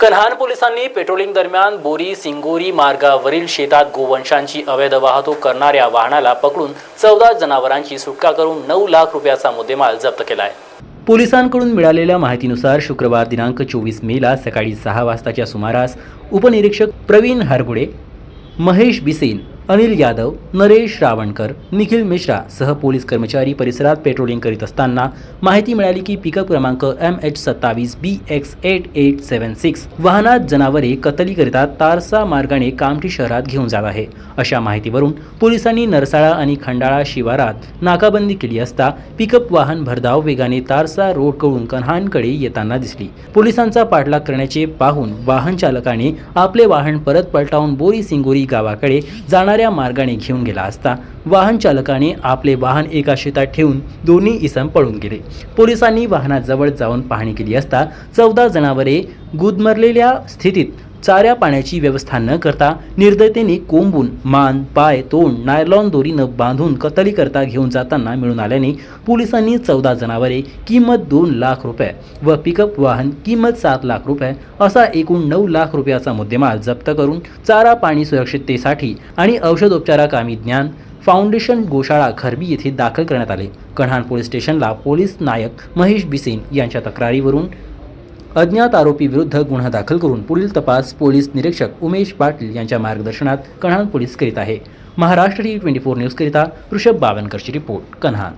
कन्हान पोलिसांनी पेट्रोलिंग दरम्यान बोरी सिंगोरी मार्गावरील शेतात गोवंशांची अवैध वाहतूक करणाऱ्या वाहनाला पकडून चौदा जनावरांची सुटका करून नऊ लाख रुपयाचा मुद्देमाल जप्त केला आहे पोलिसांकडून मिळालेल्या माहितीनुसार शुक्रवार दिनांक चोवीस मेला सकाळी सहा वाजताच्या सुमारास उपनिरीक्षक प्रवीण हरगुडे महेश बिसेन अनिल यादव नरेश रावणकर निखिल मिश्रा सह पोलीस कर्मचारी परिसरात पेट्रोलिंग करीत असताना माहिती मिळाली की पिकअप क्रमांक एम एच सत्तावीस B X eight eight seven six वाहनात जनावरे कतलीकरिता तारसा मार्गाने कामठी शहरात घेऊन जात आहे. अशा माहितीवरून पोलिसांनी नरसाळा आणि खंडाळा शिवारात नाकाबंदी केली असता पिकअप वाहन भरधाव वेगाने तारसा रोडकडून कन्हानकडे येताना दिसली. पोलिसांचा पाठलाग करण्याचे पाहून वाहन चालकाने आपले वाहन परत पलटावून बोरी सिंगोरी गावाकडे जाणाऱ्या मार्गाने घेऊन गेला असता वाहन चालकाने आपले वाहन एका शेतात ठेवून दोन्ही इसम पळून गेले. पोलिसांनी वाहनाजवळ जाऊन पाहणी केली असता चौदा जनावरे गुदमरलेल्या स्थितीत चाऱ्या पाण्याची व्यवस्था न करता निर्दयतेने कोंबून मान पाय तोंड नायलॉन दोरीनं बांधून कतली करता घेऊन जाताना मिळून आल्याने पोलिसांनी चौदा जनावरे किंमत दोन लाख रुपये व पिकअप वाहन किंमत सात लाख रुपये असा एकूण नऊ लाख रुपयाचा मुद्देमाल जप्त करून चारा पाणी सुरक्षिततेसाठी आणि औषधोपचाराकामी ज्ञान फाउंडेशन गोशाळा खरबी येथे दाखल करण्यात आले. कन्हान पोलीस स्टेशनला पोलीस नायक महेश बिसेन यांच्या तक्रारीवरून अज्ञात आरोपी विरुद्ध गुन्हा दाखल करून पुढील तपास पोलीस निरीक्षक उमेश पाटील यांच्या मार्गदर्शनात कन्हान पोलीस करीत आहे. महाराष्ट्र टी ट्वेंटी फोर न्यूजकरिता ऋषभ बावनकरची रिपोर्ट कन्हान.